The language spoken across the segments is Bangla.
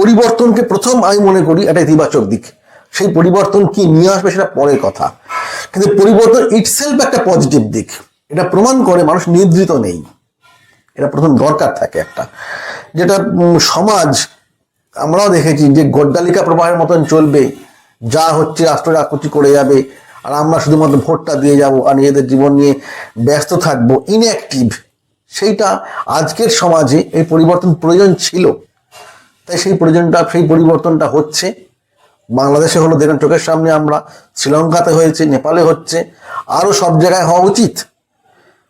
পরিবর্তনকে প্রথম আমি মনে করি একটা ইতিবাচক দিক। সেই পরিবর্তন কি নিয়ে আসবে সেটা পরের কথা। কিন্তু পরিবর্তন ইটসেলফ একটা পজিটিভ দিক। এটা প্রমাণ করে মানুষ নিদ্রিত নেই। এটা প্রথম দরকার থাকে একটা। যেটা সমাজ, আমরাও দেখেছি যে গড্ডালিকা প্রবাহের মতন চলবে। যা হচ্ছে রাষ্ট্র রাকুচি করে যাবে। আর আমরা শুধুমাত্র ভোটটা দিয়ে যাব আর নিজেদের জীবন নিয়ে ব্যস্ত থাকব। ইনঅ্যাক্টিভ সেইটা আজকের সমাজে এই পরিবর্তন প্রয়োজন ছিল। তাই সেই প্রয়োজনটা, সেই পরিবর্তনটা হচ্ছে। বাংলাদেশে হলো, দেখেন চোখের সামনে আমরা শ্রীলঙ্কাতে হয়েছে, নেপালে হচ্ছে আরও সব জায়গায় হওয়া উচিত।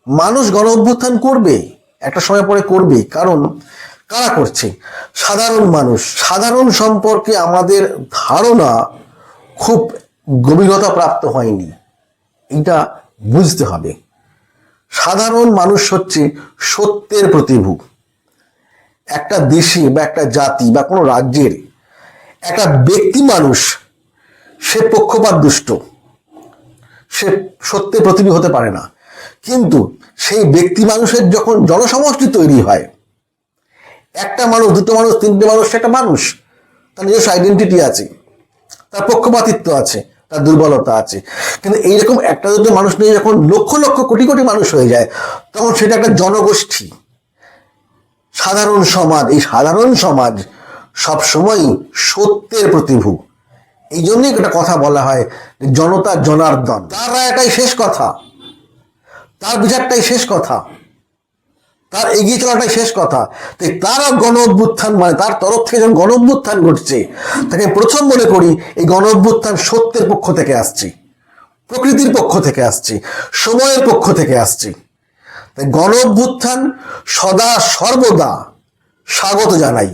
মানুষ গণ অভ্যুত্থান করবে, একটা সময় পরে করবে, কারণ কারা করছে? সাধারণ মানুষ। সাধারণ সম্পর্কে আমাদের ধারণা খুব গভীরতা প্রাপ্ত হয়নি। এটা বুঝতে হবে। সাধারণ মানুষ হচ্ছে সত্যের প্রতিভূ। একটা দেশে বা একটা জাতি বা কোনো রাজ্যের একটা ব্যক্তি মানুষ, সে পক্ষপাত দুষ্ট। সে সত্যের প্রতিবি হতে পারে না। কিন্তু সেই ব্যক্তি মানুষের যখন জনসমষ্টি তৈরি হয়, একটা মানুষ, দুটো মানুষ, তিনটে মানুষ, সে একটা মানুষ, তার নিজস্ব আইডেন্টিটি আছে, তার পক্ষপাতিত্ব আছে, তার দুর্বলতা আছে। কিন্তু এইরকম একটা দুটো মানুষ নিয়ে যখন লক্ষ লক্ষ কোটি কোটি মানুষ হয়ে যায়, তখন সেটা একটা জনগোষ্ঠী। সাধারণ সমাজ, এই সাধারণ সমাজ সবসময়ই সত্যের প্রতিভূ। এই জন্যই একটা কথা বলা হয় জনতা জনার্দন। তার রায়টাই শেষ কথা। তার বিচারটাই শেষ কথা। তার এগিয়ে চলাটাই শেষ কথা। তাই তার গণ অভ্যুত্থান মানে তার তরফ থেকে যখন গণ অভ্যুত্থান ঘটছে, তাকে প্রথম মনে করি এই গণ অভ্যুত্থান সত্যের পক্ষ থেকে আসছে। প্রকৃতির পক্ষ থেকে আসছে। সময়ের পক্ষ থেকে আসছে। গণ সদা সর্বদা স্বাগত জানাই।